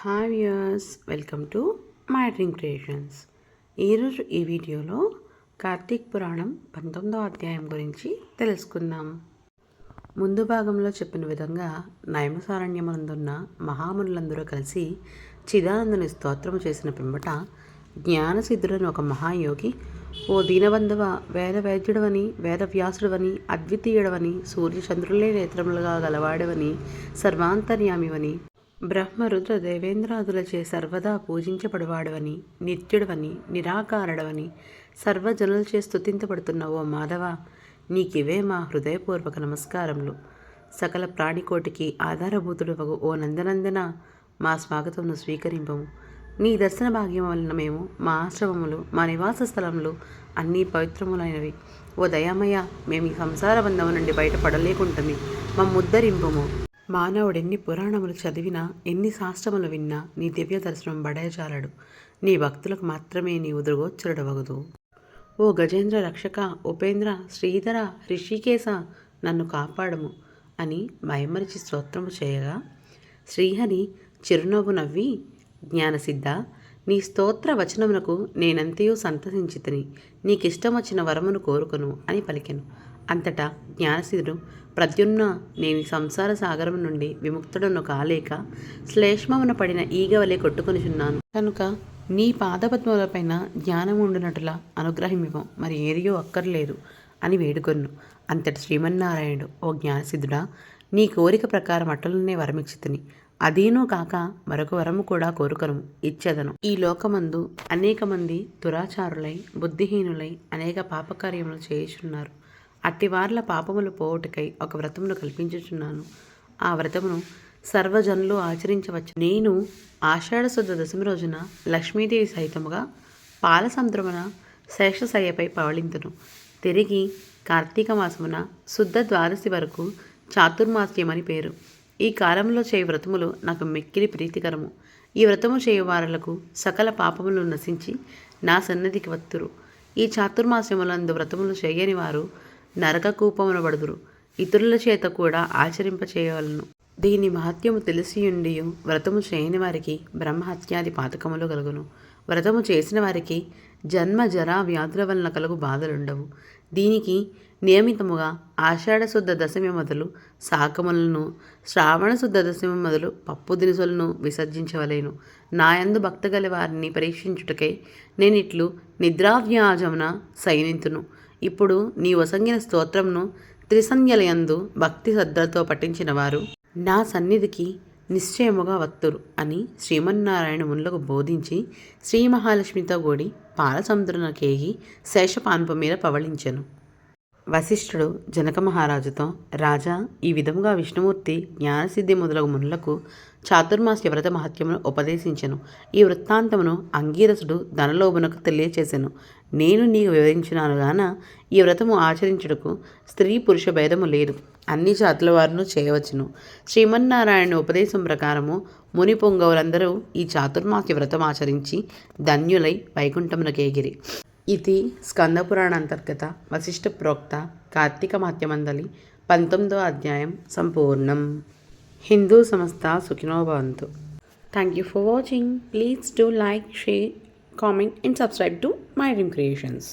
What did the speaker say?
Hi viewers welcome to my dream creations ఈరోజు ఈ వీడియోలో కార్తీక్ పురాణం పంతొమ్మిదో అధ్యాయం గురించి తెలుసుకుందాం. ముందు భాగంలో చెప్పిన విధంగా నయమసారణ్యమునందున్న మహామునులందరూ కలిసి చిదానందుని స్తోత్రము చేసిన పిమ్మట జ్ఞానసిద్ధుడని ఒక మహాయోగి ఓ దీనబంధవ వేద వైద్యుడవని వేద వ్యాసుడవని అద్వితీయుడవని సూర్యచంద్రులే నేత్రములుగా గలవాడవని సర్వాంతర్యామివని బ్రహ్మరుద్ర దేవేంద్రాదులచే సర్వదా పూజించబడువాడవని నిత్యుడవని నిరాకారుడవని సర్వజనులచే స్తుతించబడుతున్న ఓ మాధవ! నీకివే మా హృదయపూర్వక నమస్కారములు. సకల ప్రాణికోటికి ఆధారభూతుడు ఓ నందనందన మా స్వాగతమును స్వీకరింపము. నీ దర్శన భాగ్యం వలన మేము మా ఆశ్రమములు మా నివాస స్థలములు అన్నీ పవిత్రములైనవి. ఓ దయామయ్య మేము ఈ సంసార బంధము నుండి బయటపడలేకుంటమి మమ్ముద్దరింపము మానవుడెన్ని పురాణములు చదివినా ఎన్ని శాస్త్రములు విన్నా నీ దివ్య దర్శనం బడయజాలడు నీ భక్తులకు మాత్రమే నీ ఉదురుగోచ్చరుడవగదు ఓ గజేంద్ర రక్షక ఉపేంద్ర శ్రీధర ఋషికేశ నన్ను కాపాడము అని మైమరిచి స్తోత్రము చేయగా శ్రీహరి చిరునవ్వు నవ్వి జ్ఞానసిద్ధ నీ స్తోత్ర వచనమునకు నేనంతయు సంతసించితిని నీకిష్టం వచ్చిన వరమును కోరుకును అని పలికెను. అంతటా జ్ఞానసిద్ధుడు ప్రద్యున్న నేను సంసార సాగరం నుండి విముక్తుడను కాలేక శ్లేష్మమున పడిన ఈగవలే కొట్టుకొనిచున్నాను. కనుక నీ పాదపద్మలపైన జ్ఞానముండునటులా అనుగ్రహమివ్వం మరి ఏరియో అక్కర్లేదు అని వేడుకొన్ను. అంతటి శ్రీమన్నారాయణుడు ఓ జ్ఞానసిద్ధుడా నీ కోరిక ప్రకారం అట్టలనే వరమిచ్చితిని. అదేనూ కాక మరొక వరము కూడా కోరుకను ఇచ్చేదను. ఈ లోకమందు అనేక మంది దురాచారులై బుద్ధిహీనులై అనేక పాపకార్యములు చేయుచున్నారు. అట్టివార్ల పాపములు పోవుటకై ఒక వ్రతమును కల్పించుచున్నాను. ఆ వ్రతమును సర్వజనులు ఆచరించవచ్చు. నేను ఆషాఢశుద్ధ దశమి రోజున లక్ష్మీదేవి సహితముగా పాలసముద్రమున శేషశయ్యపై పవళింతును. తిరిగి కార్తీక మాసమున శుద్ధ ద్వాదశి వరకు చాతుర్మాస్యమని పేరు. ఈ కాలంలో చేయ వ్రతములు నాకు మిక్కిలి ప్రీతికరము. ఈ వ్రతము చేయువారులకు సకల పాపములు నశించి నా సన్నదికి వత్తురు. ఈ చాతుర్మాస్యములందు వ్రతములు చేయని వారు నరకకూపమునబడుదురు. ఇతరుల చేత కూడా ఆచరింప చేయవలను దీని మహత్యము తెలిసియుండి వ్రతము చేయని వారికి బ్రహ్మహత్యాది పాతకములు కలుగును. వ్రతము చేసిన వారికి జన్మ జరా వ్యాధుల వలన కలుగు బాధలుండవు. దీనికి నియమితముగా ఆషాఢశుద్ధ దశమి మొదలు శాకములను శ్రావణశుద్ధ దశమి మొదలు పప్పు దినుసులను విసర్జించవలేను. నాయందు భక్తగల వారిని పరీక్షించుటకై నేనిట్లు నిద్రావ్యాజమున సైనింతును ఇప్పుడు నీ వసంగిన స్తోత్రంను త్రిసంధ్యలయందు భక్తి శ్రద్ధలతో పఠించిన వారు నా సన్నిధికి నిశ్చయముగా వత్తురు అని శ్రీమన్నారాయణ మునులకు బోధించి శ్రీ మహాలక్ష్మితో కూడి పాలసముద్రనకేగి శేషపాన్పు మీద పవళించెను. వశిష్ఠుడు జనక మహారాజుతో రాజా ఈ విధముగా విష్ణుమూర్తి జ్ఞానసిద్ధి మొదలగు మునులకు చాతుర్మాస్య వ్రత మహత్యమును ఉపదేశించెను. ఈ వృత్తాంతమును అంగీరసుడు ధనలోభునకు తెలియచేసెను. నేను నీకు వివరించినాను గాన ఈ వ్రతము ఆచరించుటకు స్త్రీ పురుష భేదము లేదు. అన్ని జాతుల వారును చేయవచ్చును. శ్రీమన్నారాయణ ఉపదేశం ప్రకారము ముని పొంగవులందరూ ఈ చాతుర్మాస్య వ్రతం ఆచరించి ధన్యులై వైకుంఠమునకేగిరి ఇది స్కందపురాణ అంతర్గత వశిష్ఠ ప్రోక్త కార్తీక మహత్యమందలి పంతొమ్మిదో అధ్యాయం సంపూర్ణం. హిందూ సంస్థ Sukhinobhavantu thank you for watching please do like share comment and subscribe to my dream creations